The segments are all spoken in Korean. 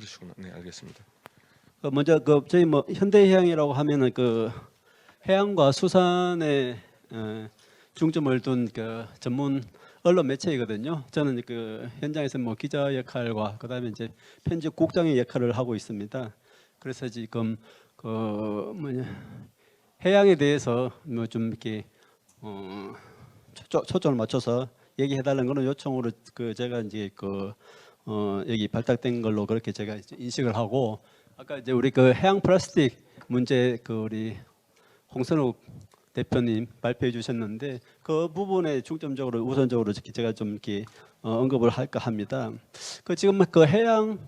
그러시구나. 네, 알겠습니다. 그 먼저 그 저희 뭐 현대해양이라고 하면은 그 해양과 수산에 에, 중점을 둔 그 전문 언론 매체이거든요. 저는 그 현장에서 뭐 기자 역할과 그다음에 이제 편집국장의 역할을 하고 있습니다. 그래서 지금 그 뭐냐 해양에 대해서 뭐 좀 이렇게 어 초점, 초점을 맞춰서 얘기해달라는 거는 요청으로 그 제가 이제 그 어, 여기 발탁된 걸로 그렇게 제가 인식을 하고 아까 이제 우리 그 해양 플라스틱 문제 그 우리 홍선욱 대표님 발표해 주셨는데 그 부분에 중점적으로 우선적으로 제가 좀 이렇게 어, 언급을 할까 합니다. 그 지금 그 해양과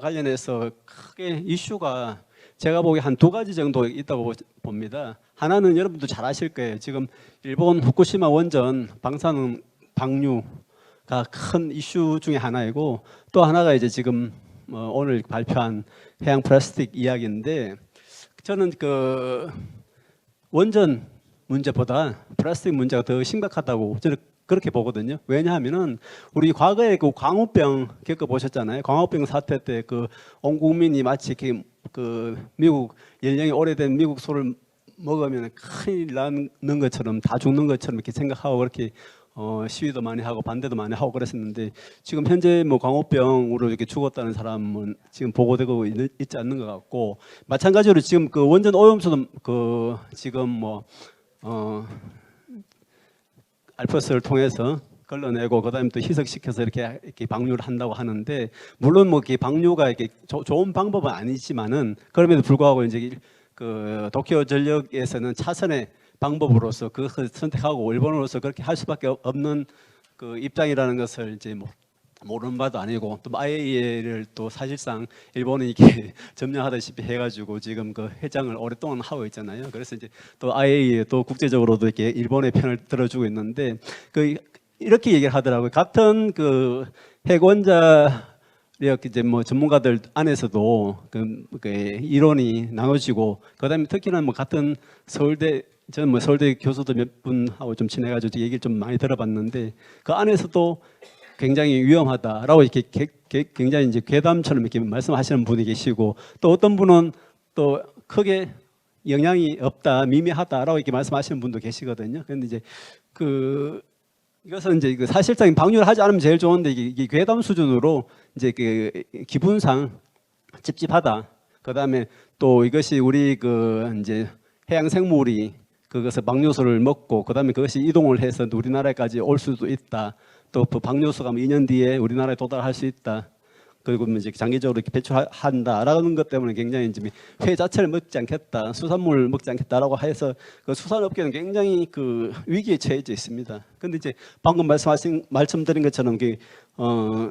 관련해서 크게 이슈가 제가 보기에 한 두 가지 정도 있다고 보- 봅니다. 하나는 여러분도 잘 아실 거예요. 지금 일본 후쿠시마 원전 방사능 방류가 큰 이슈 중에 하나이고 또 하나가 이제 지금 어, 오늘 발표한 해양 플라스틱 이야기인데 저는 그 원전 문제보다 플라스틱 문제가 더 심각하다고 저는 그렇게 보거든요. 왜냐하면은 우리 과거에 그 광우병 겪어 보셨잖아요. 광우병 사태 때 그 온 국민이 마치 이렇게 그 미국 연령이 오래된 미국 소를 먹으면 큰일 나는 것처럼 다 죽는 것처럼 이렇게 생각하고 그렇게 어, 시위도 많이 하고 반대도 많이 하고 그랬었는데 지금 현재 뭐 광우병으로 이렇게 죽었다는 사람은 지금 보고되고 있, 있지 않는 것 같고 마찬가지로 지금 그 원전 오염수도 그 지금 뭐 어, 알프스를 통해서 걸러내고 그다음에 또 희석시켜서 이렇게 이렇게 방류를 한다고 하는데 물론 뭐 이렇게 방류가 이렇게 조- 좋은 방법은 아니지만은 그럼에도 불구하고 이제 그 도쿄 전력에서는 차선의 방법으로서 그것을 선택하고 일본으로서 그렇게 할 수밖에 없는 그 입장이라는 것을 이제 뭐 모르는 바도 아니고 또 IAEA를 또 사실상 일본이 이렇게 점령하다시피 해가지고 지금 그 회장을 오랫동안 하고 있잖아요. 그래서 이제 또 IAEA 또 국제적으로도 이렇게 일본의 편을 들어주고 있는데 그 이렇게 얘기를 하더라고요. 같은 그 핵원자 이렇게 이제 뭐 전문가들 안에서도 그, 그 이론이 나눠지고 그다음에 특히나 뭐 같은 서울대 저는 뭐 서울대 교수도 몇 분하고 좀 친해가지고 얘기를 좀 많이 들어봤는데 그 안에서도 굉장히 위험하다라고 이렇게 개- 개- 굉장히 이제 괴담처럼 이렇게 말씀하시는 분이 계시고 또 어떤 분은 또 크게 영향이 없다 미미하다라고 이렇게 말씀하시는 분도 계시거든요. 그런데 이제 그 이것은 이제 그 사실상 방류를 하지 않으면 제일 좋은데 이게, 괴담 수준으로 이제 그 기분상 찝찝하다. 그 다음에 또 이것이 우리 그 이제 해양 생물이 그것을 방류수를 먹고 그다음에 그것이 이동을 해서 우리나라까지 올 수도 있다. 또그 방류수가 뭐 2년 뒤에 우리나라에 도달할 수 있다. 그리고 뭐 이제 장기적으로 이렇게 배출한다라는 것 때문에 굉장히 이제 회 자체를 먹지 않겠다, 수산물 먹지 않겠다라고 해서 그 수산업계는 굉장히 그 위기에 처해져 있습니다. 근데 이제 방금 말씀하신 말씀드린 것처럼 그 어,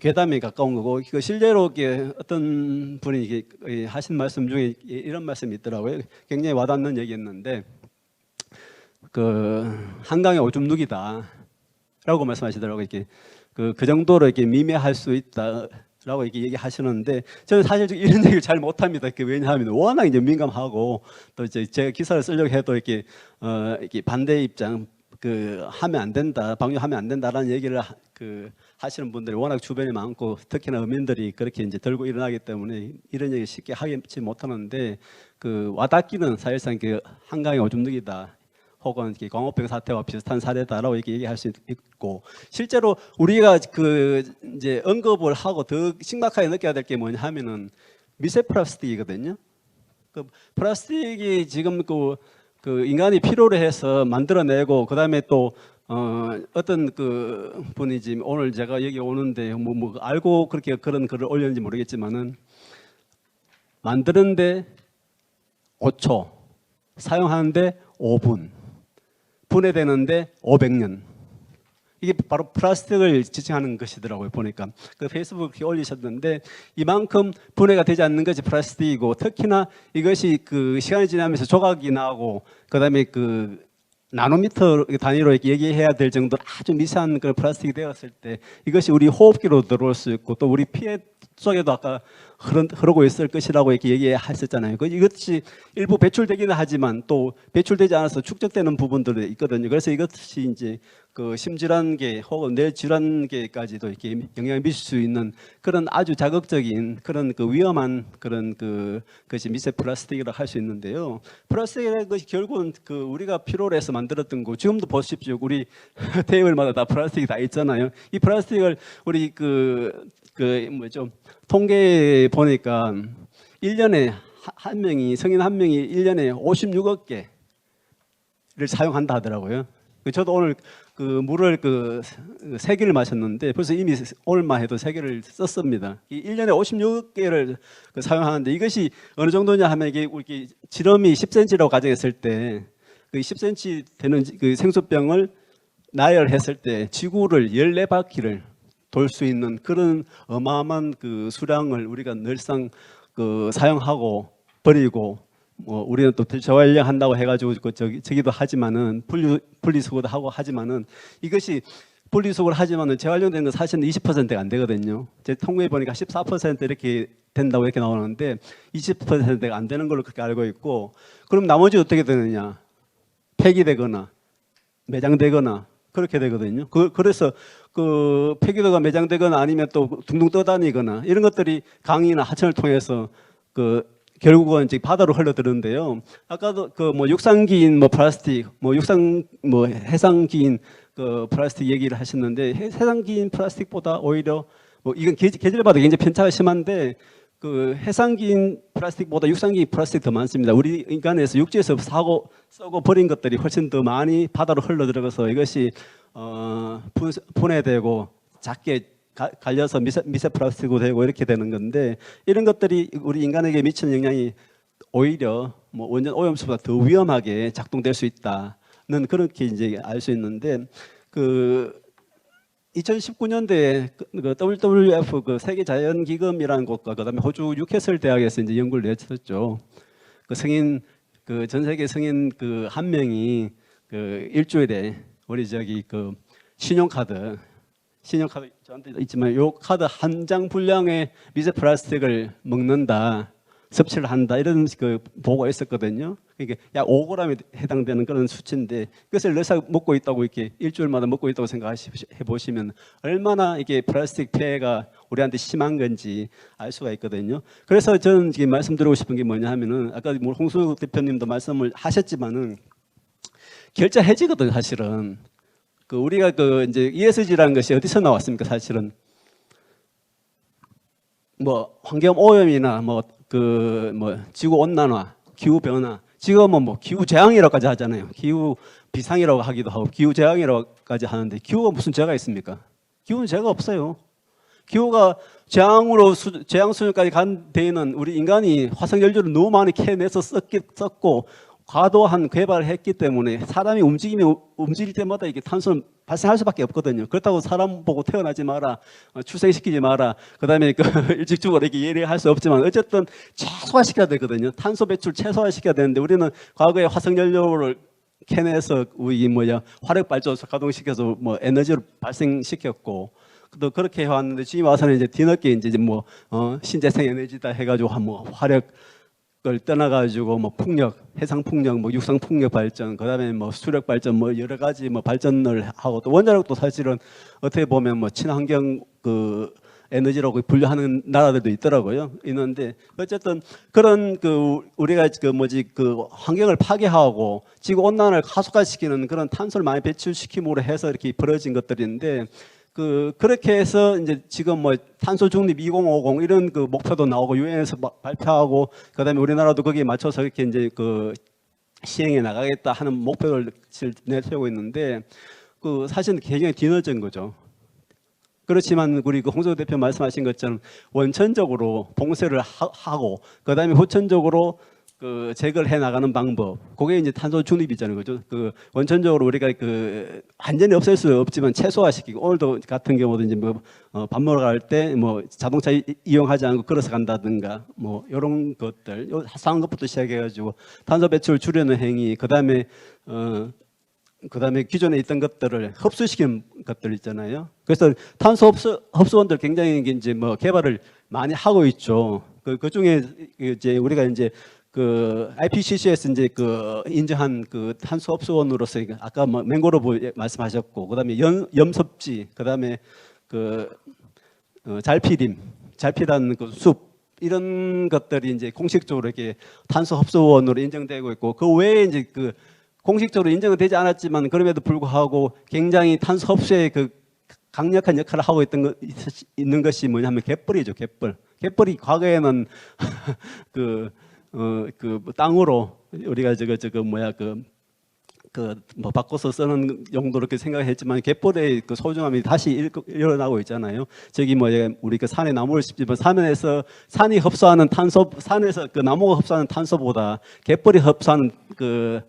괴담에 가까운 거고 그 실제로 어떤 분이 하신 말씀 중에 이- 이런 말씀이 있더라고요. 굉장히 와닿는 얘기였는데 그 한강의 오줌 누기다라고 말씀하시더라고요. 이렇게 그, 그 정도로 이렇게 미매할 수 있다라고 이렇게 얘기하시는데 저는 사실 이런 얘기를 잘 못합니다. 그 왜냐하면 워낙 이제 민감하고 또 이제 제가 기사를 쓰려고 해도 이렇게 어 이렇게 반대 입장 그 하면 안 된다, 방류하면 안 된다라는 얘기를 하, 그 하시는 분들이 워낙 주변에 많고 특히나 어민들이 그렇게 이제 들고 일어나기 때문에 이런 얘기 쉽게 하지 못하는데 그 와닿기는 사실상 그 한강의 오줌 누기다. 혹은 광우병 사태와 비슷한 사례다라고 이렇게 얘기할 수 있고 실제로 우리가 그 이제 언급을 하고 더 심각하게 느껴야 될 게 뭐냐 하면은 미세 플라스틱이거든요. 그 플라스틱이 지금 그, 그 인간이 필요로 해서 만들어내고 그다음에 또 어, 어떤 그 분이지 오늘 제가 여기 오는데 뭐, 뭐 알고 그렇게 그런 글을 올렸는지 모르겠지만은 만드는데 5초 사용하는데 5분 분해되는데 500년. 이게 바로 플라스틱을 지칭하는 것이더라고요. 보니까 그 페이스북에 올리셨는데 이만큼 분해가 되지 않는 것이 플라스틱이고 특히나 이것이 그 시간이 지나면서 조각이 나고 그다음에 그 나노미터 단위로 얘기해야 될 정도로 아주 미세한 그 플라스틱이 되었을 때 이것이 우리 호흡기로 들어올 수 있고 또 우리 피해 속에도 아까 흐르, 흐르 고 있을 것이라고 이렇게 얘기했었잖아요. 그 이것이 일부 배출되기는 하지만 또 배출되지 않아서 축적되는 부분들이 있거든요. 그래서 이것이 이제 그 심질환계 혹은 뇌질환계까지도 이렇게 영향을 미칠 수 있는 그런 아주 자극적인 그런 그 위험한 그런 그 것이 미세 플라스틱이라고 할수 있는데요. 플라스틱이라는 것이 결국은 그 우리가 필요로 해서 만들었던 거 지금도 보십시오. 우리 테이블마다 다 플라스틱이 다 있잖아요. 이 플라스틱을 우리 그, 그 뭐죠. 통계에 보니까 1년에 한 명이 성인 한 명이 1년에 56억 개를 사용한다 하더라고요. 그 저도 오늘 그 물을 그 세 개를 마셨는데 벌써 이미 오늘만 해도 세 개를 썼습니다. 이 1년에 56개를 그 사용하는데 이것이 어느 정도냐 하면 이게 이렇게 지름이 10cm라고 가정했을 때 그 10cm 되는 그 생수병을 나열했을 때 지구를 14바퀴를 돌 수 있는 그런 어마어마한 그 수량을 우리가 늘상 그 사용하고 버리고 뭐 우리는 또 재활용 한다고 해가지고 그 저기 저기도 하지만은 분리 분리수거도 하고 하지만은 이것이 분리수거를 하지만은 재활용되는 건 사실은 20%가 안 되거든요. 제 통계에 보니까 14% 이렇게 된다고 이렇게 나오는데 20%가 안 되는 걸로 그렇게 알고 있고 그럼 나머지 어떻게 되느냐? 폐기되거나 매장되거나 그렇게 되거든요. 그, 그래서 그 폐기도가 매장되거나 아니면 또 둥둥 떠다니거나 이런 것들이 강이나 하천을 통해서 그 결국은 이제 바다로 흘러드는데요. 아까도 그 뭐 육상기인 뭐 플라스틱, 뭐 육상 뭐 해상기인 그 플라스틱 얘기를 하셨는데 해- 해상기인 플라스틱보다 오히려 뭐 이건 계- 계절마다 굉장히 편차가 심한데 그 해상기인 플라스틱보다 육상기인 플라스틱 더 많습니다. 우리 인간에서 육지에서 사고 썩어 버린 것들이 훨씬 더 많이 바다로 흘러 들어가서 이것이 어 분, 분해되고 작게 가- 갈려서 미세, 미세 플라스틱으로 되고 이렇게 되는 건데 이런 것들이 우리 인간에게 미치는 영향이 오히려 뭐 원전 오염수보다 더 위험하게 작동될 수 있다는 그렇게 이제 알 수 있는데 그 2019년도에 그 WWF 그 세계 자연 기금이라는 곳과 그다음에 호주 뉴캐슬 대학에서 이제 연구를 내쳤죠. 그 성인 그 전 세계 성인 그 한 명이 그 일주일에 우리 저기 그 신용카드 신용카드 저한테 있지만 요 카드 한 장 분량의 미세 플라스틱을 먹는다 섭취를 한다 이런 그 보고가 있었거든요. 이게 약 5g에 해당되는 그런 수치인데 그것을 늘상 먹고 있다고 이렇게 일주일마다 먹고 있다고 생각해 보시면 얼마나 이게 플라스틱 폐해가 우리한테 심한 건지 알 수가 있거든요. 그래서 저는 지금 말씀드리고 싶은 게 뭐냐 하면은 아까 뭐 홍수 대표님도 말씀을 하셨지만은 결자 해지거든 사실은. 그 우리가 그 이제 ESG라는 것이 어디서 나왔습니까? 사실은 뭐 환경 오염이나 뭐 그 뭐 지구 온난화, 기후 변화, 지금은 뭐 기후 재앙이라고까지 하잖아요. 기후 비상이라고 하기도 하고 기후 재앙이라고까지 하는데 기후가 무슨 죄가 있습니까? 기후는 죄가 없어요. 기후가 재앙으로 수, 재앙 수준까지 간 데에는 우리 인간이 화석 연료를 너무 많이 캐내서 썼기, 썼고 과도한 개발을 했기 때문에 사람이 움직이면 우- 움직일 때마다 이게 탄소는 발생할 수밖에 없거든요. 그렇다고 사람 보고 태어나지 마라, 어, 출생시키지 마라, 그 다음에 그 일찍 죽어라 이렇게 예리할 수 없지만 어쨌든 최소화시켜야 되거든요. 탄소 배출 최소화시켜야 되는데 우리는 과거에 화석 연료를 캐내서 우리 뭐야 화력 발전소 가동시켜서 뭐 에너지를 발생시켰고 또 그렇게 해왔는데 지금 와서는 이제 뒤늦게 이제 뭐 어, 신재생 에너지다 해가지고 한뭐 화력 을 떠나가지고 뭐 풍력, 해상 풍력, 뭐 육상 풍력 발전, 그다음에 뭐 수력 발전, 뭐 여러 가지 뭐 발전을 하고 또 원자력도 사실은 어떻게 보면 뭐 친환경 그 에너지라고 분류하는 나라들도 있더라고요. 있는데 어쨌든 그런 그 우리가 그 뭐지 그 환경을 파괴하고 지구 온난화를 가속화시키는 그런 탄소를 많이 배출시킴으로 해서 이렇게 벌어진 것들인데 그 그렇게 해서 이제 지금 뭐 탄소 중립 2050 이런 그 목표도 나오고 유엔에서 발표하고 그다음에 우리나라도 거기에 맞춰서 이렇게 이제 그 시행해 나가겠다 하는 목표를 내세우고 있는데 그 사실은 굉장히 뒤늦은 거죠. 그렇지만 우리 그 홍소 대표 말씀하신 것처럼 원천적으로 봉쇄를 하- 하고 그다음에 후천적으로 그 제거를 해 나가는 방법. 그게 이제 탄소 중립이잖아요. 그죠? 그 원천적으로 우리가 그 완전히 없앨 수 없지만 최소화시키고 오늘도 같은 경우도 이제 뭐밥 먹으러 갈 때 뭐 자동차 이- 이용하지 않고 걸어서 간다든가 뭐 이런 것들 요 사소한 것부터 시작해 가지고 탄소 배출 줄이는 행위 그다음에 어 그다음에 기존에 있던 것들을 흡수시키는 것들 있잖아요. 그래서 탄소 흡수 흡수원들 굉장히 이제 뭐 개발을 많이 하고 있죠. 그, 그 중에 이제 우리가 이제 그 IPCC에서 이제 그 인정한 그 탄소 흡수원으로서 아까 뭐 맹고로브 말씀하셨고 그다음에 연, 염섭지 그다음에 그 어, 잘피림 잘피라는 그 숲 이런 것들이 이제 공식적으로 이렇게 탄소 흡수원으로 인정되고 있고 그 외에 이제 그 공식적으로 인정은 되지 않았지만 그럼에도 불구하고 굉장히 탄소 흡수에 그 강력한 역할을 하고 있던 것, 있- 있는 것이 뭐냐면 갯벌이죠 갯벌. 갯벌이 과거에는 그 어, 그 땅으로 우리가 저거 저거 뭐야 그 그뭐 바꿔서 쓰는 용도로 이렇게 생각했지만 갯벌의 그 소중함이 다시 일, 일어나고 있잖아요. 저기 뭐 우리 그 산에 나무를 심지만 산에서 산이 흡수하는 탄소 산에서 그 나무가 흡수하는 탄소보다 갯벌이 흡수하는 그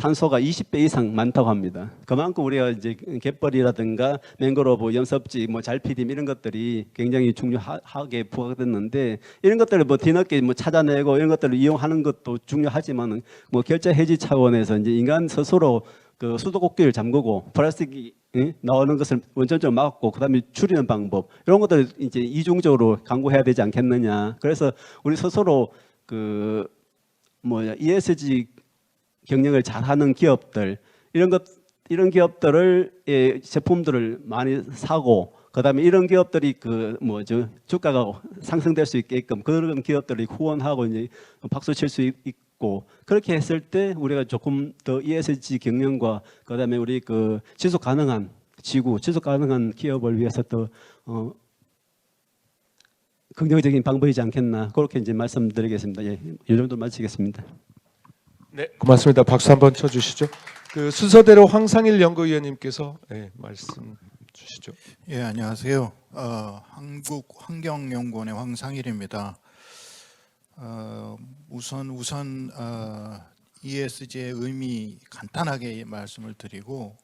탄소가 20배 이상 많다고 합니다. 그만큼 우리가 이제 갯벌이라든가 맹그로브, 연섭지, 뭐 잘피림 이런 것들이 굉장히 중요하게 부각됐는데 이런 것들을 뭐 뒤늦게 뭐 찾아내고 이런 것들을 이용하는 것도 중요하지만 뭐 결제 해지 차원에서 이제 인간 스스로 그 수도꼭지를 잠그고 플라스틱이 예? 나오는 것을 원천적으로 막고 그다음에 줄이는 방법 이런 것들을 이제 이중적으로 강구해야 되지 않겠느냐. 그래서 우리 스스로 그 뭐야 ESG 경영을 잘하는 기업들 이런 것 이런 기업들을 예, 제품들을 많이 사고 그다음에 이런 기업들이 그 뭐죠 주가가 상승될 수 있게끔 그런 기업들이 후원하고 이제 박수 칠 수 있고 그렇게 했을 때 우리가 조금 더 ESG 경영과 그다음에 우리 그 지속 가능한 지구 지속 가능한 기업을 위해서 더 어, 긍정적인 방법이지 않겠나 그렇게 이제 말씀드리겠습니다. 예, 이 정도 마치겠습니다. 네, 고맙습니다. 박수 한번 쳐주시죠. 그 순서대로 황상일 연구위원님께서 네, 말씀 주시죠. 예, 안녕하세요. 어, 한국 환경연구원의 황상일입니다. 어, 우선 우선 어, ESG의 의미 간단하게 말씀을 드리고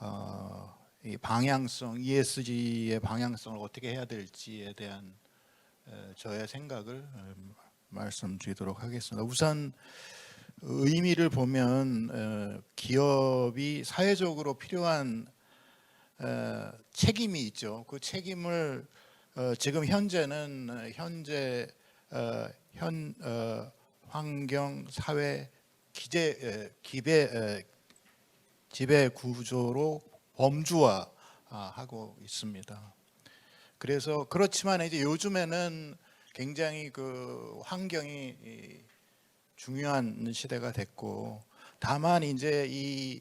어, 이 방향성 ESG의 방향성을 어떻게 해야 될지에 대한 어, 저의 생각을 어, 말씀드리도록 하겠습니다. 우선 의미를 보면 어, 기업이 사회적으로 필요한 어, 책임이 있죠. 그 책임을 어, 지금 현재는 어, 현재 어, 현 어, 환경 사회 기재 에, 기배 에, 지배 구조로 범주화하고 있습니다. 그래서 그렇지만 이제 요즘에는 굉장히 그 환경이 이, 중요한 시대가 됐고 다만 이제 이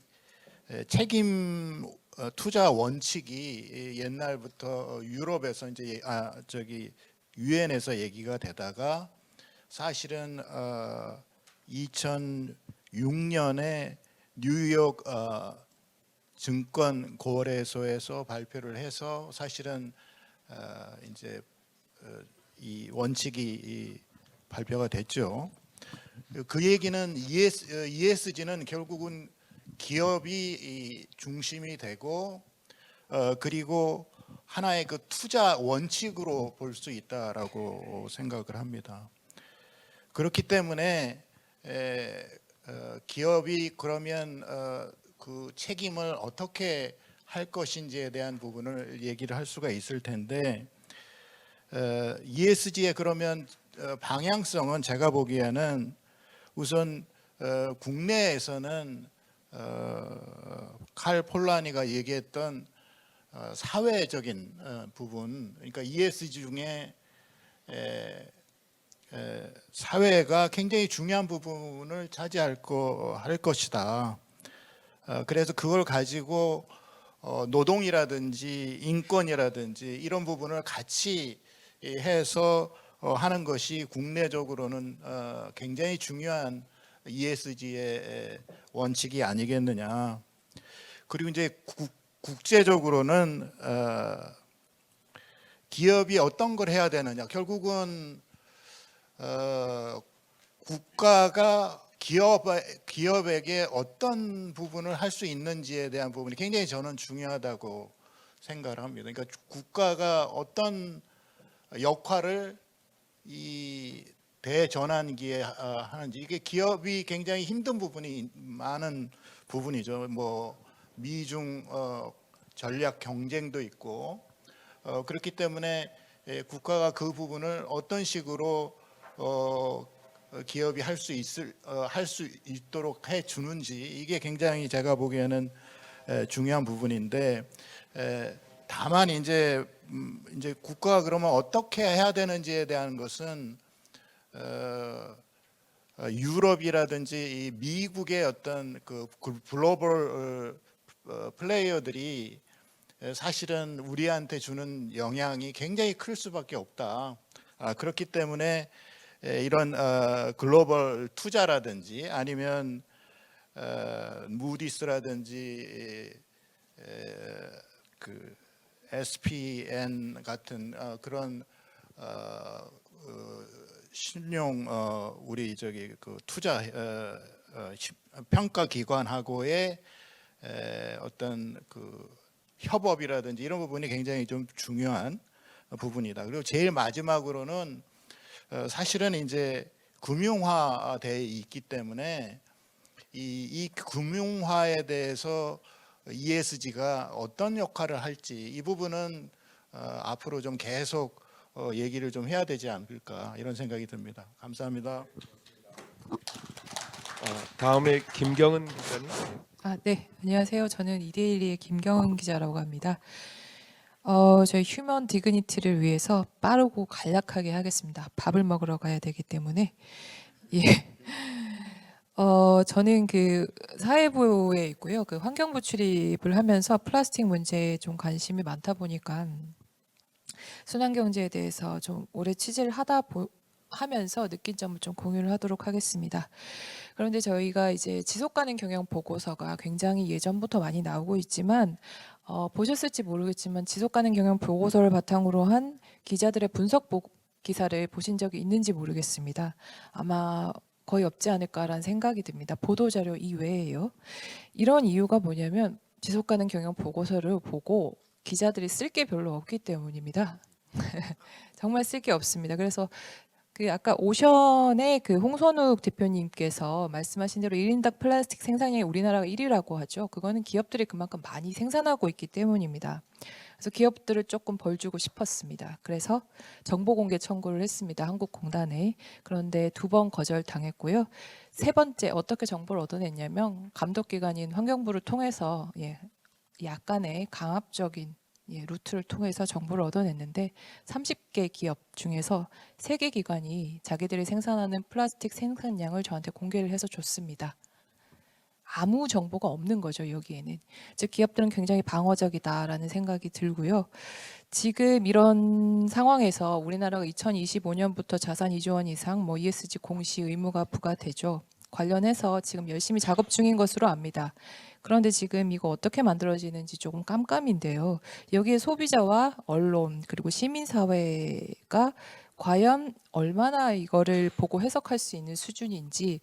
에, 책임 어, 투자 원칙이 이 옛날부터 유럽에서 이제 예- 아 저기 유엔에서 얘기가 되다가 사실은 어 2006년에 뉴욕 어 증권 거래소에서 발표를 해서 사실은 어 이제 어, 이 원칙이 이 발표가 됐죠. 그 얘기는 ES, 어, ESG는 결국은 기업이 이 중심이 되고 어, 그리고 하나의 그 투자 원칙으로 볼 수 있다라고 생각을 합니다. 그렇기 때문에 에, 어, 기업이 그러면 어, 그 책임을 어떻게 할 것인지에 대한 부분을 얘기를 할 수가 있을 텐데 어, ESG의 그러면 어, 방향성은 제가 보기에는 우선 어, 국내에서는 어, 칼 폴라니가 얘기했던 어, 사회적인 어, 부분, 그러니까 ESG 중에 에, 에, 사회가 굉장히 중요한 부분을 차지할 거, 할 것이다. 어, 그래서 그걸 가지고 어, 노동이라든지 인권이라든지 이런 부분을 같이 이, 해서 어, 하는 것이 국내적으로는 어, 굉장히 중요한 ESG의 원칙이 아니겠느냐. 그리고 이제 국, 국제적으로는 어, 기업이 어떤 걸 해야 되느냐. 결국은 어, 국가가 기업 기업에게 어떤 부분을 할 수 있는지에 대한 부분이 굉장히 저는 중요하다고 생각을 합니다. 그러니까 국가가 어떤 역할을 이 대전환기에 어, 하는지 이게 기업이 굉장히 힘든 부분이 많은 부분이죠. 뭐 미중 어, 전략 경쟁도 있고 어, 그렇기 때문에 예, 국가가 그 부분을 어떤 식으로 어, 어, 기업이 할 수 있을 어, 할수 있도록 해 주는지 이게 굉장히 제가 보기에는 에, 중요한 부분인데 에, 다만 이제 음, 이제 국가가 그러면 어떻게 해야 되는지에 대한 것은 어, 어, 유럽이라든지 이 미국의 어떤 그 글- 글로벌 어, 어, 플레이어들이 에, 사실은 우리한테 주는 영향이 굉장히 클 수밖에 없다. 아, 그렇기 때문에 에, 이런 어, 글로벌 투자라든지 아니면 어, 무디스라든지 에, 그 SPN 같은 어, 그런 어, 어, 신용 어, 우리 저기 그 투자 어, 어, 시- 평가 기관하고의 에, 어떤 그 협업이라든지 이런 부분이 굉장히 좀 중요한 부분이다. 그리고 제일 마지막으로는 어, 사실은 이제 금융화돼 있기 때문에 이, 이 금융화에 대해서 ESG가 어떤 역할을 할지 이 부분은 어, 앞으로 좀 계속 어, 얘기를 좀 해야 되지 않을까 이런 생각이 듭니다. 감사합니다. 어, 다음에 김경은 기자님. 아, 네. 안녕하세요. 저는 이데일리의 김경은 기자라고 합니다. 어, 저희 휴먼 디그니티를 위해서 빠르고 간략하게 하겠습니다. 밥을 먹으러 가야 되기 때문에. 예. 어, 저는 그 사회부에 있고요. 그 환경부 출입을 하면서 플라스틱 문제에 좀 관심이 많다 보니까 순환 경제에 대해서 좀 오래 취재를 하다 보, 하면서 느낀 점을 좀 공유를 하도록 하겠습니다. 그런데 저희가 이제 지속 가능 경영 보고서가 굉장히 예전부터 많이 나오고 있지만 어, 보셨을지 모르겠지만 지속 가능 경영 보고서를 바탕으로 한 기자들의 분석 보, 기사를 보신 적이 있는지 모르겠습니다. 아마 거의 없지 않을까라는 생각이 듭니다. 보도 자료 이외에요. 이런 이유가 뭐냐면 지속 가능 경영 보고서를 보고 기자들이 쓸 게 별로 없기 때문입니다. 정말 쓸 게 없습니다. 그래서 그 아까 오션의 그 홍선욱 대표님께서 말씀하신 대로 1인당 플라스틱 생산량이 우리나라가 1위라고 하죠. 그거는 기업들이 그만큼 많이 생산하고 있기 때문입니다. 그래서 기업들을 조금 벌 주고 싶었습니다. 그래서 정보 공개 청구를 했습니다. 한국공단에. 그런데 두 번 거절 당했고요. 세 번째 어떻게 정보를 얻어냈냐면 감독기관인 환경부를 통해서 예, 약간의 강압적인 예, 루트를 통해서 정보를 얻어냈는데 30개 기업 중에서 세개 기관이 자기들이 생산하는 플라스틱 생산량을 저한테 공개를 해서 줬습니다. 아무 정보가 없는 거죠 여기에는. 즉 기업들은 굉장히 방어적이다라는 생각이 들고요. 지금 이런 상황에서 우리나라가 2025년부터 자산 2조 원 이상 뭐 ESG 공시 의무가 부과되죠. 관련해서 지금 열심히 작업 중인 것으로 압니다. 그런데 지금 이거 어떻게 만들어지는지 조금 깜깜인데요. 여기에 소비자와 언론 그리고 시민사회가 과연 얼마나 이거를 보고 해석할 수 있는 수준인지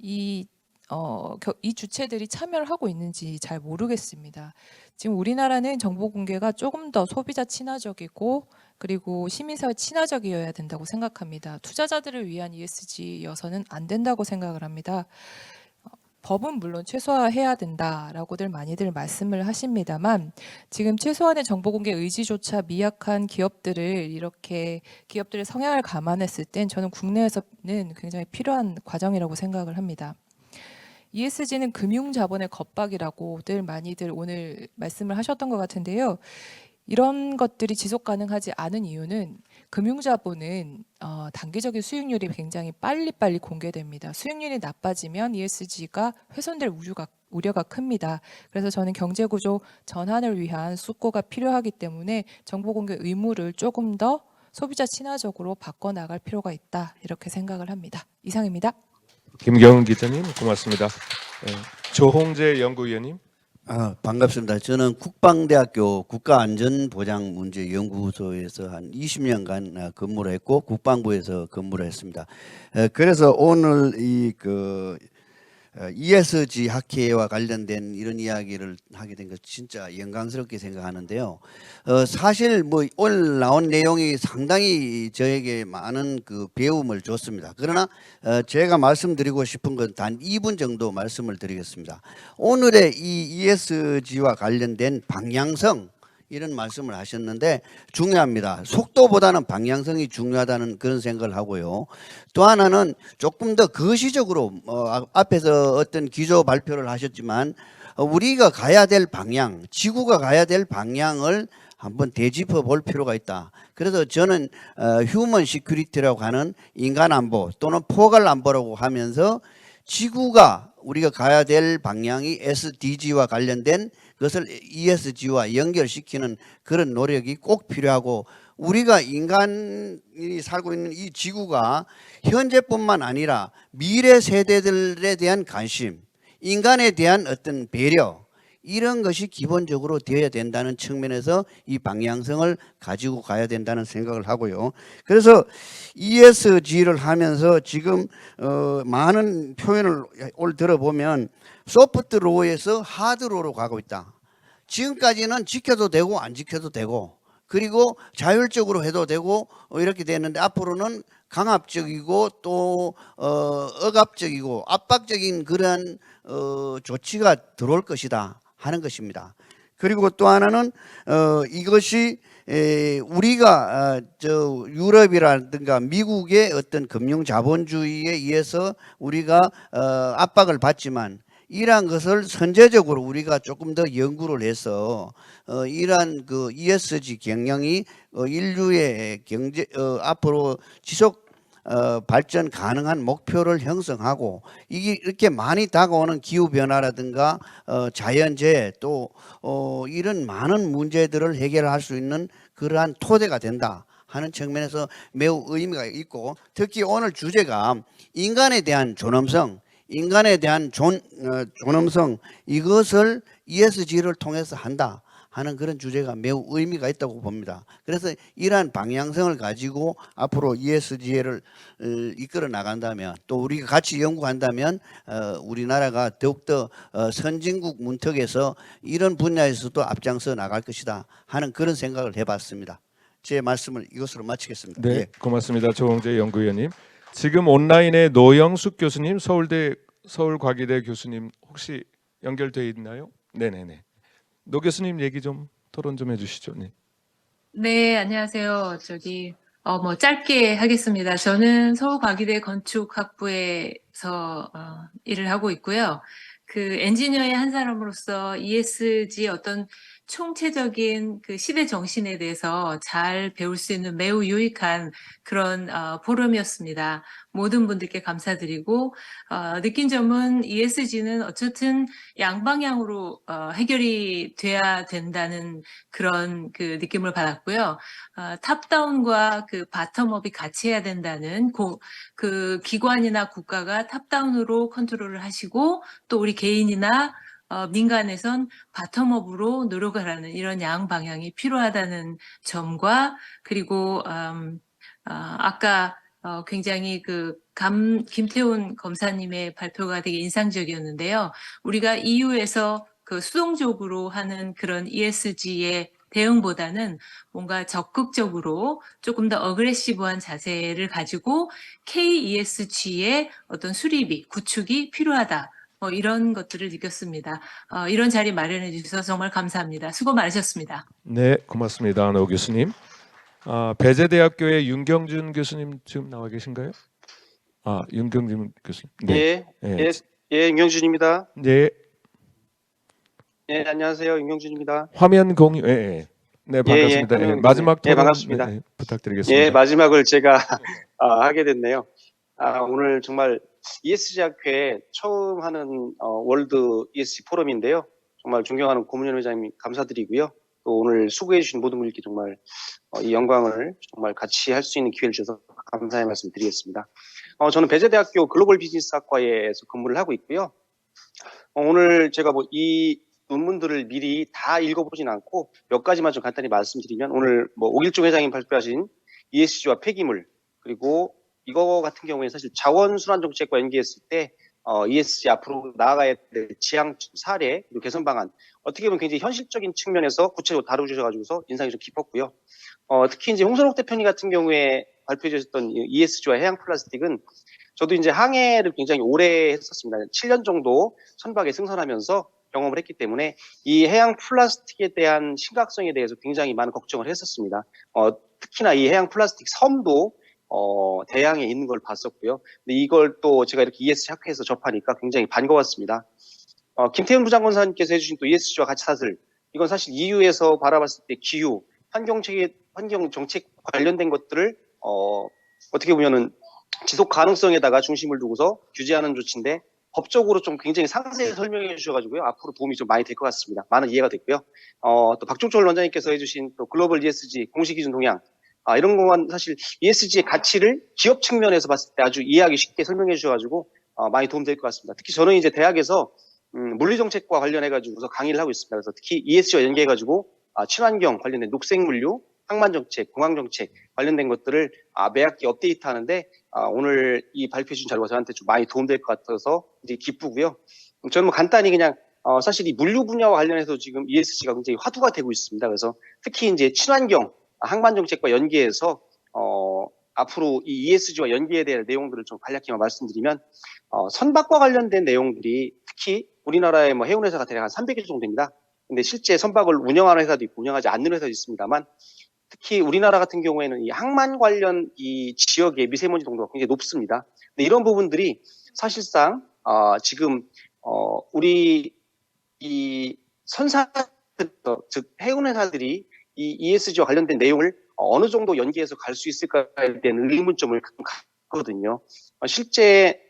이 어, 겨- 이 주체들이 참여를 하고 있는지 잘 모르겠습니다. 지금 우리나라는 정보 공개가 조금 더 소비자 친화적이고 그리고 시민사회 친화적이어야 된다고 생각합니다. 투자자들을 위한 ESG여서는 안 된다고 생각을 합니다. 어, 법은 물론 최소화해야 된다라고들 많이들 말씀을 하십니다만 지금 최소한의 정보 공개 의지조차 미약한 기업들을 이렇게 기업들의 성향을 감안했을 땐 저는 국내에서는 굉장히 필요한 과정이라고 생각을 합니다. ESG는 금융 자본의 겁박이라고들 많이들 오늘 말씀을 하셨던 것 같은데요. 이런 것들이 지속 가능하지 않은 이유는 금융 자본은 어, 단기적인 수익률이 굉장히 빨리빨리 공개됩니다. 수익률이 나빠지면 ESG가 훼손될 우려가 우려가 큽니다. 그래서 저는 경제 구조 전환을 위한 숙고가 필요하기 때문에 정보 공개 의무를 조금 더 소비자 친화적으로 바꿔 나갈 필요가 있다. 이렇게 생각을 합니다. 이상입니다. 김경은 기자님 고맙습니다. 예, 조홍재 연구위원님. 아, 반갑습니다. 저는 국방대학교 국가안전보장문제연구소에서 한 20년간 아, 근무를 했고 국방부에서 근무를 했습니다. 에, 그래서 오늘 이 그 ESG 학회와 관련된 이런 이야기를 하게 된 것 진짜 영광스럽게 생각하는데요. 어, 사실 뭐 오늘 나온 내용이 상당히 저에게 많은 그 배움을 줬습니다. 그러나 어, 제가 말씀드리고 싶은 건 단 2분 정도 말씀을 드리겠습니다. 오늘의 이 ESG와 관련된 방향성 이런 말씀을 하셨는데 중요합니다. 속도보다는 방향성이 중요하다는 그런 생각을 하고요. 또 하나는 조금 더 거시적으로 어, 아- 앞에서 어떤 기조 발표를 하셨지만 어, 우리가 가야 될 방향, 지구가 가야 될 방향을 한번 되짚어 볼 필요가 있다. 그래서 저는 어, 휴먼 시큐리티라고 하는 인간 안보 또는 포괄 안보라고 하면서 지구가 우리가 가야 될 방향이 SDG와 관련된 그것을 ESG와 연결시키는 그런 노력이 꼭 필요하고 우리가 인간이 살고 있는 이 지구가 현재뿐만 아니라 미래 세대들에 대한 관심, 인간에 대한 어떤 배려 이런 것이 기본적으로 되어야 된다는 측면에서 이 방향성을 가지고 가야 된다는 생각을 하고요. 그래서 ESG를 하면서 지금 어, 많은 표현을 올 들어보면 소프트 로에서 하드 로로 가고 있다. 지금까지는 지켜도 되고 안 지켜도 되고 그리고 자율적으로 해도 되고 어, 이렇게 되는데 앞으로는 강압적이고 또 어, 억압적이고 압박적인 그런 어, 조치가 들어올 것이다 하는 것입니다. 그리고 또 하나는 어, 이것이 에, 우리가 어, 저 유럽이라든가 미국의 어떤 금융 자본주의에 의해서 우리가 어, 압박을 받지만 이러한 것을 선제적으로 우리가 조금 더 연구를 해서 어, 이러한 그 ESG 경영이 어, 인류의 경제 어, 앞으로 지속 어, 발전 가능한 목표를 형성하고 이게 이렇게 많이 다가오는 기후 변화라든가 어, 자연재해 또 어, 이런 많은 문제들을 해결할 수 있는 그러한 토대가 된다 하는 측면에서 매우 의미가 있고 특히 오늘 주제가 인간에 대한 존엄성 인간에 대한 존, 어, 존엄성 이것을 ESG를 통해서 한다 하는 그런 주제가 매우 의미가 있다고 봅니다. 그래서 이러한 방향성을 가지고 앞으로 ESG를 어, 이끌어 나간다면 또 우리가 같이 연구한다면 어, 우리나라가 더욱더 어, 선진국 문턱에서 이런 분야에서도 앞장서 나갈 것이다 하는 그런 생각을 해봤습니다. 제 말씀을 이것으로 마치겠습니다. 네, 예. 고맙습니다. 조홍재 연구위원님. 지금 온라인에 노영숙 교수님, 서울대 서울과기대 교수님 혹시 연결돼 있나요? 네, 네, 네. 노 교수님 얘기 좀 토론 좀 해주시죠. 네. 네, 안녕하세요. 저기 어 뭐 짧게 하겠습니다. 저는 서울과기대 건축학부에서 어, 일을 하고 있고요. 그 엔지니어의 한 사람으로서 ESG 어떤 총체적인 그 시대 정신에 대해서 잘 배울 수 있는 매우 유익한 그런 어, 포럼이었습니다. 모든 분들께 감사드리고 어, 느낀 점은 ESG는 어쨌든 양방향으로 어, 해결이 돼야 된다는 그런 그 느낌을 받았고요. 어, 탑다운과 그 바텀업이 같이 해야 된다는 고, 그 기관이나 국가가 탑다운으로 컨트롤을 하시고 또 우리 개인이나 어, 민간에선 바텀업으로 노력을 하는 이런 양 방향이 필요하다는 점과 그리고 음, 어, 아까 어, 굉장히 그 감, 김태훈 검사님의 발표가 되게 인상적이었는데요. 우리가 EU에서 그 수동적으로 하는 그런 ESG의 대응보다는 뭔가 적극적으로 조금 더 어그레시브한 자세를 가지고 KESG의 어떤 수립이, 구축이 필요하다. 뭐 이런 것들을 느꼈습니다. 어, 이런 자리 마련해 주셔서 정말 감사합니다. 수고 많으셨습니다. 네, 고맙습니다. 노 교수님. 아, 배재대학교의 윤경준 교수님 지금 나와 계신가요? 아, 윤경준 교수님. 네. 예, 네. 예, 예, 윤경준입니다. 네. 예, 안녕하세요, 윤경준입니다. 화면 공유. 예, 예. 네, 반갑습니다. 예, 예, 화면 마지막 공유. 예, 토론 반갑습니다. 네, 부탁드리겠습니다. 예, 마지막을 제가 아, 하게 됐네요. 아, 오늘 정말 ESG 학회 처음 하는 어, 월드 ESG 포럼인데요. 정말 존경하는 고문현 회장님 감사드리고요. 또 오늘 수고해 주신 모든 분들께 정말 어, 이 영광을 정말 같이 할 수 있는 기회를 주셔서 감사의 말씀 드리겠습니다. 어, 저는 배재대학교 글로벌 비즈니스 학과에서 근무를 하고 있고요. 어, 오늘 제가 뭐 이 논문들을 미리 다 읽어보진 않고 몇 가지만 좀 간단히 말씀드리면 오늘 뭐 오길종 회장님 발표하신 ESG와 폐기물 그리고 이거 같은 경우에 사실 자원순환 정책과 연계했을 때 어, ESG 앞으로 나아가야 될 지향 사례 그리고 개선 방안 어떻게 보면 굉장히 현실적인 측면에서 구체적으로 다루셔가지고서 인상이 좀 깊었고요. 어, 특히 이제 홍선옥 대표님 같은 경우에 발표해 주셨던 ESG와 해양 플라스틱은 저도 이제 항해를 굉장히 오래 했었습니다. 7년 정도 선박에 승선하면서 경험을 했기 때문에 이 해양 플라스틱에 대한 심각성에 대해서 굉장히 많은 걱정을 했었습니다. 어, 특히나 이 해양 플라스틱 섬도 어, 대양에 있는 걸 봤었고요. 근데 이걸 또 제가 이렇게 ESG 학회에서 접하니까 굉장히 반가웠습니다. 어, 김태훈 부장검사님께서 해주신 또 ESG와 같이 사슬 이건 사실 EU에서 바라봤을 때 기후, 환경 체계, 환경 정책 관련된 것들을 어, 어떻게 보면은 지속 가능성에다가 중심을 두고서 규제하는 조치인데 법적으로 좀 굉장히 상세히 설명해 주셔가지고요 앞으로 도움이 좀 많이 될 것 같습니다. 많은 이해가 됐고요. 어, 또 박종철 원장님께서 해주신 또 글로벌 ESG 공식 기준 동향 아, 이런 것만 사실 ESG의 가치를 기업 측면에서 봤을 때 아주 이해하기 쉽게 설명해 주셔가지고 어, 많이 도움될 것 같습니다. 특히 저는 이제 대학에서 음, 물리정책과 관련해가지고서 강의를 하고 있습니다. 그래서 특히 ESG와 연계해가지고 아, 친환경 관련된 녹색물류, 항만정책, 공항정책 관련된 것들을 아, 매학기 업데이트하는데 아, 오늘 이 발표해 주신 자료가 저한테 좀 많이 도움될 것 같아서 이제 기쁘고요. 음, 저는 뭐 간단히 그냥 어, 사실 이 물류 분야와 관련해서 지금 ESG가 굉장히 화두가 되고 있습니다. 그래서 특히 이제 친환경 아, 항만 정책과 연계해서 어, 앞으로 이 ESG와 연계에 대한 내용들을 좀 간략히만 말씀드리면 어, 선박과 관련된 내용들이 특히 우리나라의 뭐 해운 회사가 대략 한 300개 정도 됩니다. 근데 실제 선박을 운영하는 회사도 있고 운영하지 않는 회사도 있습니다만 특히 우리나라 같은 경우에는 이 항만 관련 이 지역의 미세먼지 농도가 굉장히 높습니다. 근데 이런 부분들이 사실상 어, 지금 어, 우리 이 선사 즉 해운 회사들이 이 ESG와 관련된 내용을 어느 정도 연계해서 갈 수 있을까에 대한 의문점을 갖거든요. 어, 실제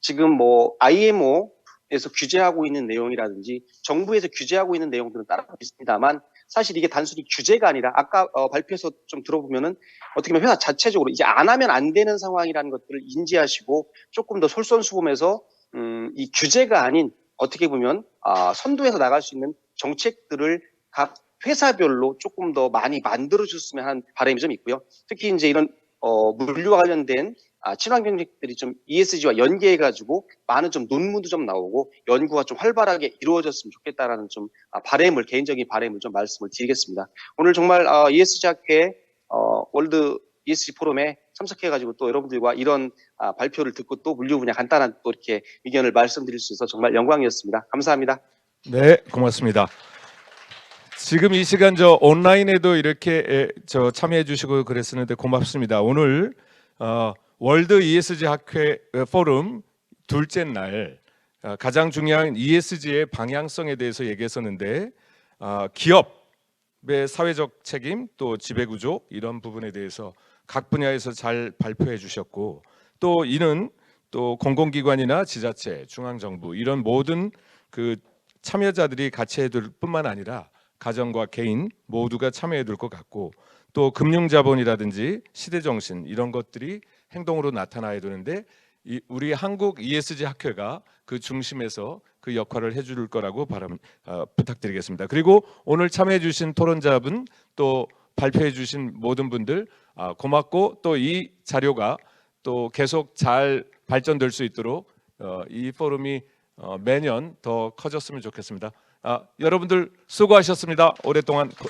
지금 뭐 IMO에서 규제하고 있는 내용이라든지 정부에서 규제하고 있는 내용들은 따르고 있습니다만 사실 이게 단순히 규제가 아니라 아까 어, 발표에서 좀 들어보면은 어떻게 보면 회사 자체적으로 이제 안 하면 안 되는 상황이라는 것들을 인지하시고 조금 더 솔선수범해서 음, 이 규제가 아닌 어떻게 보면 아, 선도해서 나갈 수 있는 정책들을 각 회사별로 조금 더 많이 만들어 줬으면 하는 바람이 좀 있고요. 특히 이제 이런 어, 물류와 관련된 아, 친환경 정책들이 좀 ESG와 연계해가지고 많은 좀 논문도 좀 나오고 연구가 좀 활발하게 이루어졌으면 좋겠다라는 좀 아, 바램을 개인적인 바램을 좀 말씀을 드리겠습니다. 오늘 정말 아, ESG 학회 어, 월드 ESG 포럼에 참석해가지고 또 여러분들과 이런 아, 발표를 듣고 또 물류 분야 간단한 또 이렇게 의견을 말씀드릴 수 있어서 정말 영광이었습니다. 감사합니다. 네, 고맙습니다. 지금 이 시간 저 온라인에도 이렇게 에, 저 참여해 주시고 그랬었는데 고맙습니다. 오늘 어, 월드 ESG 학회 어, 포럼 둘째 날 어, 가장 중요한 ESG의 방향성에 대해서 얘기했었는데 어, 기업의 사회적 책임 또 지배구조 이런 부분에 대해서 각 분야에서 잘 발표해 주셨고 또 이는 또 공공기관이나 지자체, 중앙정부 이런 모든 그 참여자들이 같이 해둘 뿐만 아니라 가정과 개인 모두가 참여해 둘 것 같고 또 금융자본이라든지 시대정신 이런 것들이 행동으로 나타나야 되는데 이 우리 한국 ESG 학회가 그 중심에서 그 역할을 해줄 거라고 바람 어, 부탁드리겠습니다. 그리고 오늘 참여해주신 토론자분 또 발표해주신 모든 분들 아, 고맙고 또 이 자료가 또 계속 잘 발전될 수 있도록 어, 이 포럼이 어, 매년 더 커졌으면 좋겠습니다. 아, 여러분들 수고하셨습니다. 오랫동안 고-